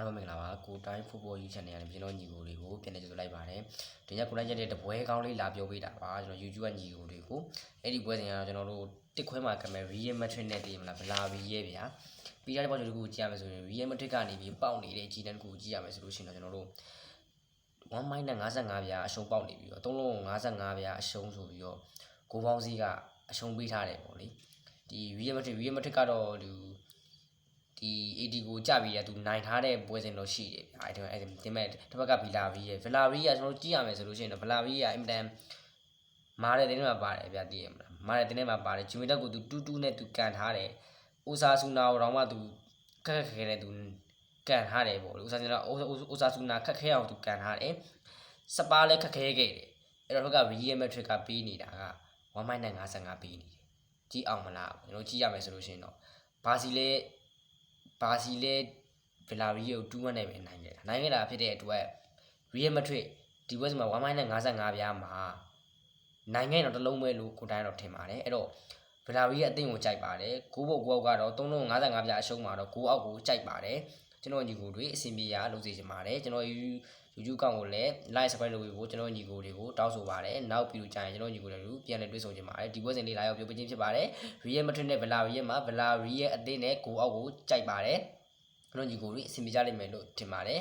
အားလုံးမင်္ဂလာပါကိုတိုင်းဖူဘောယူ channel ကနေကျွန်တော်ညီကိုတွေကိုပြန်နေကြိုလိုက်ပါတယ်ဒီညကိုတိုင်းချက်တဲ့တပွဲကောင်းလေးလာပြောပေးတာပါကျွန်တော် YouTube ကညီကိုတွေကိုအဲ့ဒီပွဲစဉ်ကတော့ကျွန်တော်တို့တစ်ခွဲမှာကမယ် real metric နဲ့တည်မလားဗလာဘီရဲ့ဗျာပြီးတဲ့ဘောကျွန်တော်တို့ကြည့်ရမယ်ဆိုရင် real metric ကနေပြီးပေါက်နေတဲ့ကြီးတန်းတစ်ခုကြည့်ရမယ်ဆိုလို့ရှိရင်တော့ကျွန်တော်တို့1 minus 55ဗျာအရှုံးပေါက်နေပြီးတော့သုံးလုံး55ဗျာအရှုံးဆိုပြီးတော့ကိုပေါင်းစည်းကအရှုံးပေးထားတယ်ပေါ့လေဒီ real metric real metric ကတော့ဒီဒီ AD ကိုကြပြီးရသူနိုင်ထားတဲ့ပွဲစဉ်တော့ရှိတယ်ဗျာအဲ့ဒါအဲ့ဒီမဲ့တစ်ဘက်ကဗီလာဗီရဲ့ဗီလာဗီကကျွန်တော်တို့ကြည့်ရမယ်ဆိုလို့ရှိရင်တော့ဗီလာဗီကအင်မတန်မားတဲ့တင်းထဲမှာပါတယ်ဗျာတည်ရမလားမားတဲ့တင်းထဲမှာပါတယ်ဂျီမီတက်ကိုသူတူးတူးနဲ့သူကန်ထားတယ်အိုဆာဆူနာကိုတော့မှသူခက်ခက်ခဲခဲနဲ့သူကန်ထားတယ်ပေါ့လေအိုဆာဆူနာအိုဆာဆူနာခက်ခဲအောင်သူကန်ထားတယ်စပါလည်းခက်ခဲခဲ့တယ်အဲ့တော့ဘက်က real metric ကပေးနေတာက1.55ပေးနေတယ်ကြည့်အောင်မလားကျွန်တော်ကြည့်ရမယ်ဆိုလို့ရှိရင်တော့ဘာစီလဲ ဘာစီလဲဗလာရီကို2-1နဲ့ပဲနိုင်ခဲ့တာနိုင်ခဲ့တာဖြစ်တဲ့အတွက် real metric ဒီဘက်မှာ1.55ပြားမှာနိုင်ခဲ့တော့တစ်လုံးပဲလို့ကိုတိုင်းတော့ထင်ပါတယ်အဲ့တော့ဗလာရီရဲ့အသင်းကိုကြိုက်ပါတယ်9ဘုတ်9အောက်ကတော့355ပြားအရှုံးမှာတော့9အောက်ကိုကြိုက်ပါတယ် ကျွန်တော်ညီကိုတွေအဆင်ပြေရလုပ်စေချင်ပါတယ်ကျွန်တော် YouTube ကောင်ကိုလည်း like subscribe လုပ်ပြီးဖို့ကျွန်တော်ညီကိုတွေကိုတောင်းဆိုပါတယ်နောက်ပြီးတော့ကြာရင်ကျွန်တော်ညီကိုတွေကိုပြန်လည်တွေ့ဆုံချင်ပါတယ်ဒီပွဲစဉ်လေးလာရောက်ပြောပြချင်းဖြစ်ပါတယ် Real Madrid နဲ့ Villarreal မှာ Villarreal ရဲ့အသင်းနဲ့ကိုအောက်ကိုကြိုက်ပါတယ်ကျွန်တော်ညီကိုတွေအဆင်ပြေကြလိမ့်မယ်လို့ထင်ပါတယ်